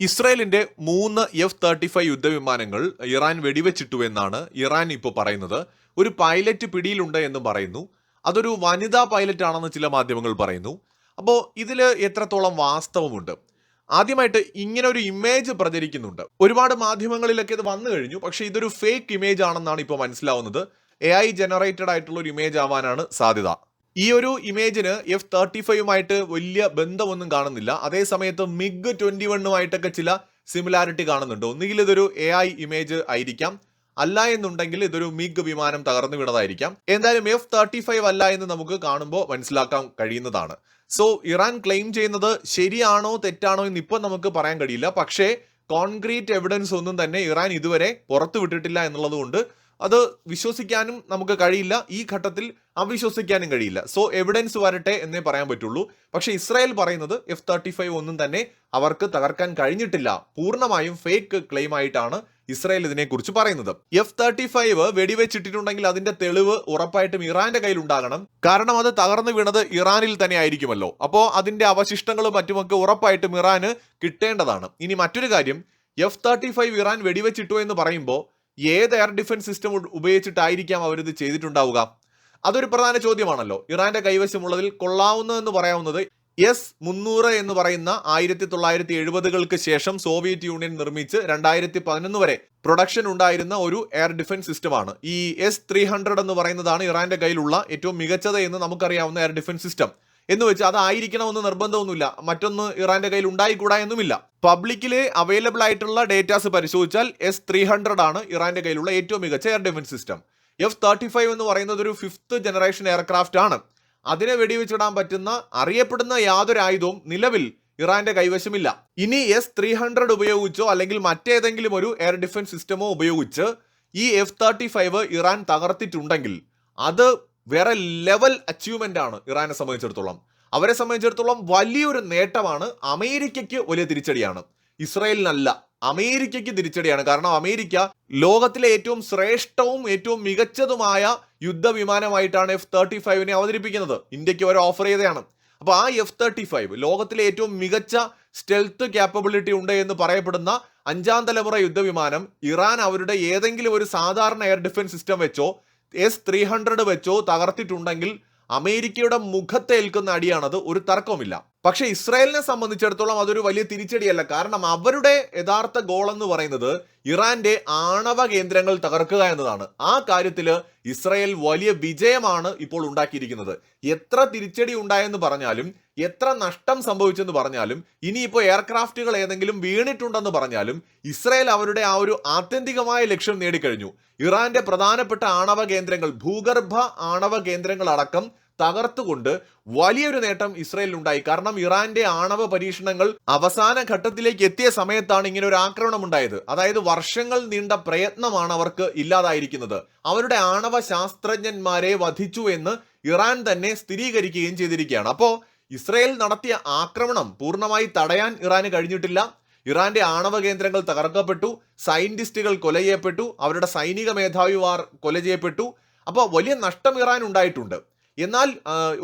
ഇസ്രായേലിന്റെ മൂന്ന് F thirty five യുദ്ധവിമാനങ്ങൾ ഇറാൻ വെടിവെച്ചിട്ടു എന്നാണ് ഇറാൻ ഇപ്പോൾ പറയുന്നത്. ഒരു പൈലറ്റ് പിടിയിലുണ്ട് എന്നും പറയുന്നു. അതൊരു വനിതാ പൈലറ്റ് ആണെന്ന് ചില മാധ്യമങ്ങൾ പറയുന്നു. അപ്പോൾ ഇതിൽ എത്രത്തോളം വാസ്തവമുണ്ട്? ആദ്യമായിട്ട് ഇങ്ങനെ ഒരു ഇമേജ് പ്രചരിക്കുന്നുണ്ട്. ഒരുപാട് മാധ്യമങ്ങളിലൊക്കെ ഇത് വന്നു കഴിഞ്ഞു. പക്ഷേ ഇതൊരു ഫേക്ക് ഇമേജ് ആണെന്നാണ് ഇപ്പോൾ മനസ്സിലാവുന്നത്. എ ഐ ജനറേറ്റഡ് ആയിട്ടുള്ള ഒരു ഇമേജ് ആവാനാണ് സാധ്യത. ഈ ഒരു ഇമേജിന് എഫ് തേർട്ടി ഫൈവുമായിട്ട് വലിയ ബന്ധമൊന്നും കാണുന്നില്ല. അതേ സമയത്ത് മിഗ് ട്വന്റി വണ്ണുമായിട്ടൊക്കെ ചില സിമിലാരിറ്റി കാണുന്നുണ്ട്. ഒന്നുകിൽ ഇതൊരു എ ഐ ഇമേജ് ആയിരിക്കാം. അല്ല എന്നുണ്ടെങ്കിൽ ഇതൊരു മിഗ് വിമാനം തകർന്നു വീണതായിരിക്കാം എന്തായാലും എഫ് തേർട്ടി ഫൈവ് അല്ല എന്ന് നമുക്ക് കാണുമ്പോൾ മനസ്സിലാക്കാൻ കഴിയുന്നതാണ്. സോ ഇറാൻ ക്ലെയിം ചെയ്യുന്നത് ശരിയാണോ തെറ്റാണോ എന്ന് ഇപ്പം നമുക്ക് പറയാൻ കഴിയില്ല. പക്ഷേ കോൺക്രീറ്റ് എവിഡൻസ് ഒന്നും തന്നെ ഇറാൻ ഇതുവരെ പുറത്തുവിട്ടിട്ടില്ല എന്നുള്ളത് കൊണ്ട് അത് വിശ്വസിക്കാനും നമുക്ക് കഴിയില്ല. ഈ ഘട്ടത്തിൽ അവിശ്വസിക്കാനും കഴിയില്ല. സോ എവിഡൻസ് വരട്ടെ എന്നേ പറയാൻ പറ്റുള്ളൂ. പക്ഷേ ഇസ്രായേൽ പറയുന്നത് എഫ് തേർട്ടി ഫൈവ് ഒന്നും തന്നെ അവർക്ക് തകർക്കാൻ കഴിഞ്ഞിട്ടില്ല. പൂർണമായും ഫേക്ക് ക്ലെയിം ആയിട്ടാണ് ഇസ്രായേൽ ഇതിനെക്കുറിച്ച് പറയുന്നത്. എഫ് തേർട്ടി ഫൈവ് വെടിവെച്ചിട്ടിട്ടുണ്ടെങ്കിൽ അതിന്റെ തെളിവ് ഉറപ്പായിട്ടും ഇറാന്റെ കയ്യിൽ ഉണ്ടാകണം കാരണം അത് തകർന്നു വീണത് ഇറാനിൽ തന്നെ ആയിരിക്കുമല്ലോ. അപ്പോൾ അതിന്റെ അവശിഷ്ടങ്ങളും മറ്റുമൊക്കെ ഉറപ്പായിട്ടും ഇറാന് കിട്ടേണ്ടതാണ്. ഇനി മറ്റൊരു കാര്യം. എഫ് തേർട്ടി ഫൈവ് ഇറാൻ വെടിവെച്ചിട്ടു എന്ന് പറയുമ്പോൾ ഏത് എയർ ഡിഫൻസ് സിസ്റ്റം ഉപയോഗിച്ചിട്ടായിരിക്കാം അവരിത് ചെയ്തിട്ടുണ്ടാവുക? അതൊരു പ്രധാന ചോദ്യമാണല്ലോ. ഇറാന്റെ കൈവശമുള്ളതിൽ കൊള്ളാവുന്നതെന്ന് പറയാവുന്നത് എസ് മുന്നൂറ് എന്ന് പറയുന്ന ആയിരത്തി തൊള്ളായിരത്തി എഴുപതുകൾക്ക് ശേഷം സോവിയറ്റ് യൂണിയൻ നിർമ്മിച്ച് രണ്ടായിരത്തി പതിനൊന്ന് വരെ പ്രൊഡക്ഷൻ ഉണ്ടായിരുന്ന ഒരു എയർ ഡിഫൻസ് സിസ്റ്റമാണ് ഈ എസ് ത്രീ ഹൺഡ്രഡ് എന്ന് പറയുന്നതാണ് ഇറാന്റെ കയ്യിലുള്ള ഏറ്റവും മികച്ചത് എന്ന് നമുക്കറിയാവുന്ന എയർ ഡിഫൻസ് സിസ്റ്റം എന്ന് വെച്ച് അതായിരിക്കണമെന്ന് നിർബന്ധമൊന്നുമില്ല. മറ്റൊന്ന് ഇറാന്റെ കയ്യിൽ ഉണ്ടായിക്കൂടാ എന്നുമില്ല. പബ്ലിക്കിൽ അവൈലബിൾ ആയിട്ടുള്ള ഡേറ്റാസ് പരിശോധിച്ചാൽ എസ് ത്രീ ഹൺഡ്രഡ് ആണ് ഇറാന്റെ കയ്യിലുള്ള ഏറ്റവും മികച്ച air defence system F thirty five എന്ന് പറയുന്നത് ഒരു ഫിഫ്ത്ത് ജനറേഷൻ എയർക്രാഫ്റ്റ് ആണ്. അതിനെ വെടിവെച്ചിടാൻ പറ്റുന്ന അറിയപ്പെടുന്ന യാതൊരു ആയുധവും നിലവിൽ ഇറാന്റെ കൈവശമില്ല. ഇനി എസ് ത്രീ ഹൺഡ്രഡ് ഉപയോഗിച്ചോ അല്ലെങ്കിൽ മറ്റേതെങ്കിലും ഒരു എയർ ഡിഫൻസ് സിസ്റ്റമോ ഉപയോഗിച്ച് ഈ എഫ് തേർട്ടി ഫൈവ് ഇറാൻ തകർത്തിട്ടുണ്ടെങ്കിൽ അത് വേറെ ലെവൽ അച്ചീവ്മെന്റ് ആണ് ഇറാനെ സംബന്ധിച്ചിടത്തോളം. അവരെ സംബന്ധിച്ചിടത്തോളം വലിയൊരു നേട്ടമാണ് അമേരിക്കയ്ക്ക് വലിയ തിരിച്ചടിയാണ്. ഇസ്രായേലിനല്ല അമേരിക്കയ്ക്ക് തിരിച്ചടിയാണ്. കാരണം അമേരിക്ക ലോകത്തിലെ ഏറ്റവും ശ്രേഷ്ഠവും ഏറ്റവും മികച്ചതുമായ യുദ്ധവിമാനമായിട്ടാണ് എഫ് തേർട്ടി ഫൈവിനെ അവതരിപ്പിക്കുന്നത്. ഇന്ത്യയ്ക്ക് ഒരു ഓഫർ ചെയ്തതാണ്. അപ്പോൾ ആ എഫ് തേർട്ടി ഫൈവ് ലോകത്തിലെ ഏറ്റവും മികച്ച സ്റ്റെൽത്ത് ക്യാപ്പബിലിറ്റി ഉണ്ട് എന്ന് പറയപ്പെടുന്ന അഞ്ചാം തലമുറ യുദ്ധവിമാനം ഇറാൻ അവരുടെ ഏതെങ്കിലും ഒരു സാധാരണ എയർ ഡിഫൻസ് സിസ്റ്റം വെച്ചോ എസ് ത്രീ ഹൺഡ്രഡ് വെച്ചോ തകർത്തിട്ടുണ്ടെങ്കിൽ അമേരിക്കയുടെ മുഖത്തേൽക്കുന്ന അടിയാണത്. ഒരു തർക്കവുമില്ല. പക്ഷെ ഇസ്രായേലിനെ സംബന്ധിച്ചിടത്തോളം അതൊരു വലിയ തിരിച്ചടിയല്ല. കാരണം അവരുടെ യഥാർത്ഥ ഗോൾ എന്ന് പറയുന്നത് ഇറാന്റെ ആണവ കേന്ദ്രങ്ങൾ തകർക്കുക എന്നതാണ്. ആ കാര്യത്തിൽ ഇസ്രായേൽ വലിയ വിജയമാണ് ഇപ്പോൾ ഉണ്ടാക്കിയിരിക്കുന്നത്. എത്ര തിരിച്ചടി ഉണ്ടായെന്ന് പറഞ്ഞാലും എത്ര നഷ്ടം സംഭവിച്ചെന്ന് പറഞ്ഞാലും ഇനിയിപ്പോൾ എയർക്രാഫ്റ്റുകൾ ഏതെങ്കിലും വീണിട്ടുണ്ടെന്ന് പറഞ്ഞാലും ഇസ്രായേൽ അവരുടെ ആ ഒരു ആത്യന്തികമായ ലക്ഷ്യം നേടിക്കഴിഞ്ഞു. ഇറാന്റെ പ്രധാനപ്പെട്ട ആണവ കേന്ദ്രങ്ങൾ ഭൂഗർഭ ആണവ കേന്ദ്രങ്ങൾ അടക്കം തകർത്തുകൊണ്ട് വലിയൊരു നേട്ടം ഇസ്രായേലിൽ ഉണ്ടായി കാരണം ഇറാന്റെ ആണവ പരീക്ഷണങ്ങൾ അവസാന ഘട്ടത്തിലേക്ക് എത്തിയ സമയത്താണ് ഇങ്ങനെ ഒരു ആക്രമണം ഉണ്ടായത്. അതായത് വർഷങ്ങൾ നീണ്ട പ്രയത്നമാണ് അവർക്ക് ഇല്ലാതായിരിക്കുന്നത്. അവരുടെ ആണവ ശാസ്ത്രജ്ഞന്മാരെ വധിച്ചു എന്ന് ഇറാൻ തന്നെ സ്ഥിരീകരിക്കുകയും ചെയ്തിരിക്കുകയാണ്. അപ്പോൾ ഇസ്രയേൽ നടത്തിയ ആക്രമണം പൂർണമായി തടയാൻ ഇറാന് കഴിഞ്ഞിട്ടില്ല. ഇറാന്റെ ആണവ കേന്ദ്രങ്ങൾ തകർക്കപ്പെട്ടു. സയന്റിസ്റ്റുകൾ കൊല ചെയ്യപ്പെട്ടു. അവരുടെ സൈനിക മേധാവിമാർ കൊല ചെയ്യപ്പെട്ടു. അപ്പോൾ വലിയ നഷ്ടം ഇറാൻ ഉണ്ടായിട്ടുണ്ട്. എന്നാൽ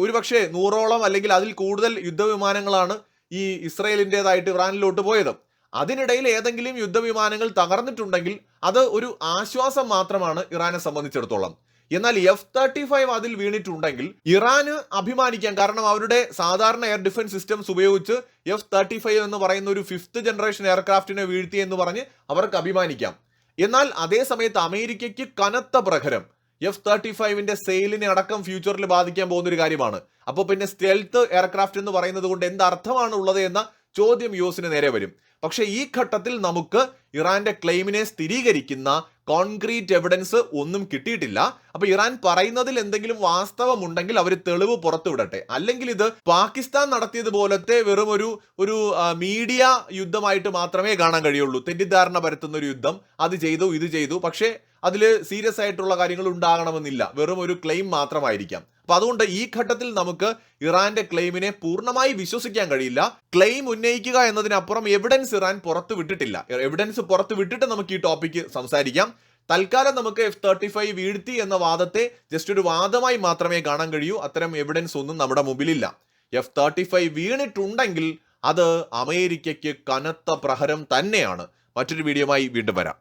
ഒരുപക്ഷെ നൂറോളം അല്ലെങ്കിൽ അതിൽ കൂടുതൽ യുദ്ധവിമാനങ്ങളാണ് ഈ ഇസ്രയേലിന്റെതായിട്ട് ഇറാനിലോട്ട് പോയത്. അതിനിടയിൽ ഏതെങ്കിലും യുദ്ധവിമാനങ്ങൾ തകർന്നിട്ടുണ്ടെങ്കിൽ അത് ഒരു ആശ്വാസം മാത്രമാണ് ഇറാനെ സംബന്ധിച്ചിടത്തോളം. എന്നാൽ എഫ് തേർട്ടി ഫൈവ് അതിൽ വീണിട്ടുണ്ടെങ്കിൽ ഇറാന് അഭിമാനിക്കാം കാരണം അവരുടെ സാധാരണ എയർ ഡിഫൻസ് സിസ്റ്റംസ് ഉപയോഗിച്ച് എഫ് തേർട്ടി ഫൈവ് എന്ന് പറയുന്ന ഒരു ഫിഫ്ത്ത് ജനറേഷൻ എയർക്രാഫ്റ്റിനെ വീഴ്ത്തി എന്ന് പറഞ്ഞ് അവർക്ക് അഭിമാനിക്കാം. എന്നാൽ അതേ സമയത്ത് അമേരിക്കയ്ക്ക് കനത്ത പ്രഹരം എഫ് തേർട്ടി ഫൈവിന്റെ സെയിലിനെ അടക്കം ഫ്യൂച്ചറിൽ ബാധിക്കാൻ പോകുന്ന ഒരു കാര്യമാണ്. അപ്പോൾ പിന്നെ സ്റ്റെൽത്ത് എയർക്രാഫ്റ്റ് എന്ന് പറയുന്നത് കൊണ്ട് എന്ത് അർത്ഥമാണ് ഉള്ളത് എന്ന ചോദ്യം യു എസിന് നേരെ വരും. പക്ഷേ ഈ ഘട്ടത്തിൽ നമുക്ക് ഇറാന്റെ ക്ലെയിമിനെ സ്ഥിരീകരിക്കുന്ന കോൺക്രീറ്റ് എവിഡൻസ് ഒന്നും കിട്ടിയിട്ടില്ല. അപ്പൊ ഇറാൻ പറയുന്നതിൽ എന്തെങ്കിലും വാസ്തവമുണ്ടെങ്കിൽ അവർ തെളിവ് പുറത്തുവിടട്ടെ അല്ലെങ്കിൽ ഇത് പാകിസ്ഥാൻ നടത്തിയത് നടത്തിയതുപോലത്തെ വെറും ഒരു ഒരു മീഡിയ യുദ്ധമായിട്ട് മാത്രമേ കാണാൻ കഴിയുള്ളൂ. തെറ്റിദ്ധാരണ പരത്തുന്ന ഒരു യുദ്ധം. അത് ചെയ്തു ഇത് ചെയ്തു. പക്ഷേ അതിൽ സീരിയസ് ആയിട്ടുള്ള കാര്യങ്ങൾ ഉണ്ടാകണമെന്നില്ല. വെറും ഒരു ക്ലെയിം മാത്രമായിരിക്കാം. അപ്പൊ അതുകൊണ്ട് ഈ ഘട്ടത്തിൽ നമുക്ക് ഇറാന്റെ ക്ലെയിമിനെ പൂർണമായി വിശ്വസിക്കാൻ കഴിയില്ല. ക്ലെയിം ഉന്നയിക്കുക എന്നതിനപ്പുറം എവിഡൻസ് ഇറാൻ പുറത്തു വിട്ടിട്ടില്ല. എവിഡൻസ് പുറത്തു വിട്ടിട്ട് നമുക്ക് ഈ ടോപ്പിക്ക് സംസാരിക്കാം. തൽക്കാലം നമുക്ക് എഫ് തേർട്ടി ഫൈവ് വീഴ്ത്തി എന്ന വാദത്തെ ജസ്റ്റ് ഒരു വാദമായി മാത്രമേ കാണാൻ കഴിയൂ. അത്തരം എവിഡൻസ് ഒന്നും നമ്മുടെ മുമ്പിലില്ല. എഫ് തേർട്ടി ഫൈവ് വീണിട്ടുണ്ടെങ്കിൽ അത് അമേരിക്കയ്ക്ക് കനത്ത പ്രഹരം തന്നെയാണ്. മറ്റൊരു വീഡിയോമായി വീണ്ടും വരാം.